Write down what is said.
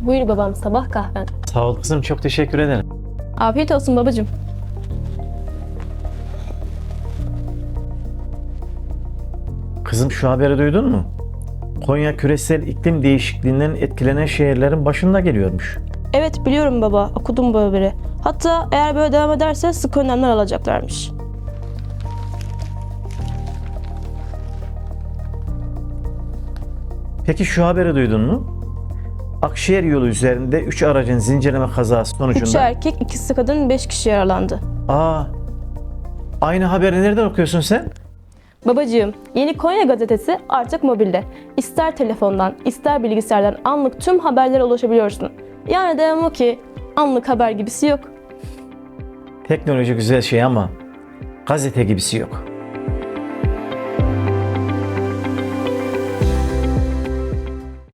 Buyur babam sabah kahven. Sağ ol kızım çok teşekkür ederim. Afiyet olsun babacığım. Kızım şu haberi duydun mu? Konya küresel iklim değişikliğinden etkilenen şehirlerin başında geliyormuş. Evet biliyorum baba, okudum bu haberi. Hatta eğer böyle devam ederse sık önlemler alacaklarmış. Peki şu haberi duydun mu? Akşehir yolu üzerinde 3 aracın zincirleme kazası sonucunda... Üç erkek, ikisi kadın, beş kişi yaralandı. Aa, aynı haberi nereden okuyorsun sen? Babacığım, Yeni Konya gazetesi artık mobilde. İster telefondan, ister bilgisayardan anlık tüm haberlere ulaşabiliyorsun. Yani demem o ki anlık haber gibisi yok. Teknoloji güzel şey ama gazete gibisi yok.